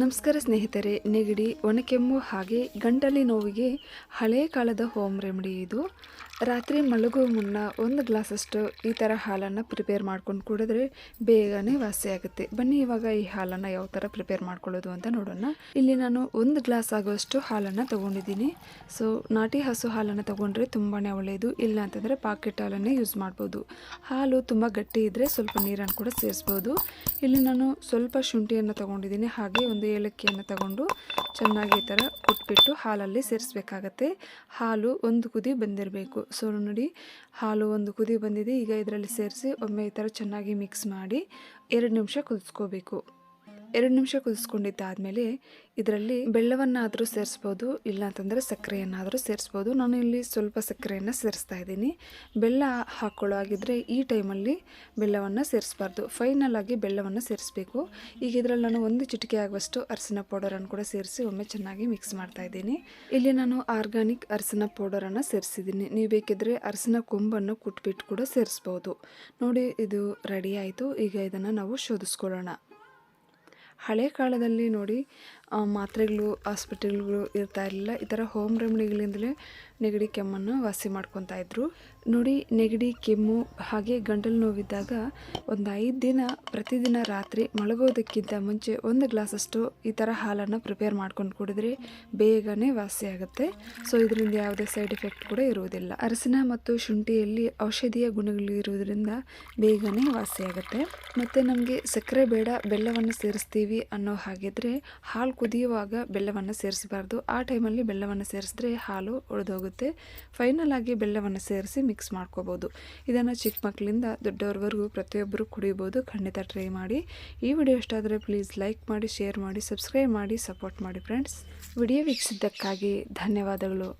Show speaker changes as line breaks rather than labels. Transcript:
ನಮಸ್ಕಾರ ಸ್ನೇಹಿತರೆ, ನೆಗಡಿ, ಒಣಕೆಮ್ಮು ಹಾಗೆ ಗಂಟಲಿ ನೋವಿಗೆ ಹಳೆ ಕಾಲದ ಹೋಮ್ ರೆಮಿಡಿ ಇದು. ರಾತ್ರಿ ಮಲಗುವ ಮುನ್ನ ಒಂದು ಗ್ಲಾಸಷ್ಟು ಈ ಥರ ಹಾಲನ್ನು ಪ್ರಿಪೇರ್ ಮಾಡ್ಕೊಂಡು ಕುಡಿದ್ರೆ ಬೇಗನೆ ವಾಸಿ ಆಗುತ್ತೆ. ಬನ್ನಿ ಇವಾಗ ಈ ಹಾಲನ್ನು ಯಾವ ಥರ ಪ್ರಿಪೇರ್ ಮಾಡ್ಕೊಳ್ಳೋದು ಅಂತ ನೋಡೋಣ. ಇಲ್ಲಿ ನಾನು ಒಂದು ಗ್ಲಾಸ್ ಆಗುವಷ್ಟು ಹಾಲನ್ನು ತಗೊಂಡಿದ್ದೀನಿ. ಸೊ, ನಾಟಿ ಹಸು ಹಾಲನ್ನು ತೊಗೊಂಡ್ರೆ ತುಂಬಾ ಒಳ್ಳೆಯದು ಇಲ್ಲ ಅಂತಂದರೆ ಪಾಕೆಟ್ ಹಾಲನ್ನೇ ಯೂಸ್ ಮಾಡ್ಬೋದು. ಹಾಲು ತುಂಬ ಗಟ್ಟಿ ಇದ್ದರೆ ಸ್ವಲ್ಪ ನೀರನ್ನು ಕೂಡ ಸೇರಿಸ್ಬೋದು. ಇಲ್ಲಿ ನಾನು ಸ್ವಲ್ಪ ಶುಂಠಿಯನ್ನು ತಗೊಂಡಿದ್ದೀನಿ. ಹಾಗೆ ಒಂದು ಏಲಕ್ಕಿಯನ್ನು ತಗೊಂಡು ಚೆನ್ನಾಗಿ ಈ ಥರ ಉಟ್ಬಿಟ್ಟು ಹಾಲಲ್ಲಿ ಸೇರಿಸ್ಬೇಕಾಗತ್ತೆ. ಹಾಲು ಒಂದು ಕುದಿ ಬಂದಿರಬೇಕು. ಸೊ ನೋಡಿ, ಹಾಲು ಒಂದು ಕುದಿ ಬಂದಿದೆ. ಈಗ ಇದರಲ್ಲಿ ಸೇರಿಸಿ ಒಮ್ಮೆ ಈ ಥರ ಚೆನ್ನಾಗಿ ಮಿಕ್ಸ್ ಮಾಡಿ ಎರಡು ನಿಮಿಷ ಕುದಿಸ್ಕೋಬೇಕು. ಎರಡು ನಿಮಿಷ ಕುದಿಸ್ಕೊಂಡಿದ್ದಾದಮೇಲೆ ಇದರಲ್ಲಿ ಬೆಲ್ಲವನ್ನಾದರೂ ಸೇರಿಸ್ಬೋದು ಇಲ್ಲ ಅಂತಂದರೆ ಸಕ್ಕರೆಯನ್ನಾದರೂ ಸೇರಿಸ್ಬೋದು. ನಾನು ಇಲ್ಲಿ ಸ್ವಲ್ಪ ಸಕ್ಕರೆಯನ್ನು ಸೇರಿಸ್ತಾ ಇದ್ದೀನಿ. ಬೆಲ್ಲ ಹಾಕ್ಕೊಳ್ಳೋ ಆಗಿದ್ದರೆ ಈ ಟೈಮಲ್ಲಿ ಬೆಲ್ಲವನ್ನು ಸೇರಿಸ್ಬಾರ್ದು. ಫೈನಲ್ ಆಗಿ ಬೆಲ್ಲವನ್ನು ಸೇರಿಸ್ಬೇಕು. ಈಗ ಇದರಲ್ಲಿ ನಾನು ಒಂದು ಚಿಟಿಕೆ ಆಗುವಷ್ಟು ಅರಸಿನ ಪೌಡರನ್ನು ಕೂಡ ಸೇರಿಸಿ ಒಮ್ಮೆ ಚೆನ್ನಾಗಿ ಮಿಕ್ಸ್ ಮಾಡ್ತಾ ಇದ್ದೀನಿ. ಇಲ್ಲಿ ನಾನು ಆರ್ಗಾನಿಕ್ ಅರಸಿನ ಪೌಡರನ್ನು ಸೇರಿಸಿದ್ದೀನಿ. ನೀವು ಬೇಕಿದ್ರೆ ಅರಸಿನ ಕೊಂಬನ್ನು ಕುಟ್ಬಿಟ್ಟು ಕೂಡ ಸೇರಿಸ್ಬೋದು. ನೋಡಿ, ಇದು ರೆಡಿ ಆಯಿತು. ಈಗ ಇದನ್ನು ನಾವು ಶೋಧಿಸ್ಕೊಳ್ಳೋಣ. ಹಳೆ ಕಾಲದಲ್ಲಿ ನೋಡಿ ಮಾತ್ರೆಗಳು ಹಾಸ್ಪಿಟಲ್ಗಳು ಇರ್ತಾ ಇರಲಿಲ್ಲ. ಈ ಥರ ಹೋಮ್ ರೆಮಿಡಿಗಳಿಂದಲೇ ನೆಗಡಿ ಕೆಮ್ಮನ್ನು ವಾಸಿ ಮಾಡ್ಕೊತಾ ಇದ್ದರು ನೋಡಿ, ನೆಗಡಿ, ಕೆಮ್ಮು ಹಾಗೆ ಗಂಟಲು ನೋವಿದ್ದಾಗ ಒಂದು ಐದು ದಿನ ಪ್ರತಿದಿನ ರಾತ್ರಿ ಮಲಗೋದಕ್ಕಿಂತ ಮುಂಚೆ ಒಂದು ಗ್ಲಾಸಷ್ಟು ಈ ಥರ ಹಾಲನ್ನು ಪ್ರಿಪೇರ್ ಮಾಡ್ಕೊಂಡು ಕುಡಿದ್ರೆ ಬೇಗನೆ ವಾಸಿ ಆಗುತ್ತೆ. ಸೊ, ಇದರಿಂದ ಯಾವುದೇ ಸೈಡ್ ಎಫೆಕ್ಟ್ ಕೂಡ ಇರುವುದಿಲ್ಲ. ಅರಸಿನ ಮತ್ತು ಶುಂಠಿಯಲ್ಲಿ ಔಷಧೀಯ ಗುಣಗಳು ಇರುವುದರಿಂದ ಬೇಗನೆ ವಾಸಿಯಾಗುತ್ತೆ. ಮತ್ತು ನಮಗೆ ಸಕ್ಕರೆ, ಬೇಡ, ಬೆಲ್ಲವನ್ನು ಸೇರಿಸ್ತೀವಿ. ಅನ್ನೋ ಹಾಗಿದ್ರೆ ಹಾಲು ಕುದಿಯುವಾಗ ಬೆಲ್ಲವನ್ನು ಸೇರಿಸಬಾರ್ದು. ಆ ಟೈಮಲ್ಲಿ ಬೆಲ್ಲವನ್ನು ಸೇರಿಸಿದ್ರೆ ಹಾಲು ಉಳಿದೋಗುತ್ತೆ. ಫೈನಲ್ ಆಗಿ ಬೆಲ್ಲವನ್ನು ಸೇರಿಸಿ ಮಿಕ್ಸ್ ಮಾಡ್ಕೋಬೋದು. ಇದನ್ನು ಚಿಕ್ಕ ಮಕ್ಕಳಿಂದ ದೊಡ್ಡವ್ರವರೆಗೂ ಪ್ರತಿಯೊಬ್ಬರು ಕುಡಿಬೋದು. ಖಂಡಿತ ಟ್ರೈ ಮಾಡಿ. ಈ ವಿಡಿಯೋ ಇಷ್ಟ ಪ್ಲೀಸ್ ಲೈಕ್ ಮಾಡಿ ಶೇರ್ ಮಾಡಿ ಸಬ್ಸ್ಕ್ರೈಬ್ ಮಾಡಿ ಸಪೋರ್ಟ್ ಮಾಡಿ ಫ್ರೆಂಡ್ಸ್ ವಿಡಿಯೋ ವೀಕ್ಷಿಸಿದ್ದಕ್ಕಾಗಿ ಧನ್ಯವಾದಗಳು.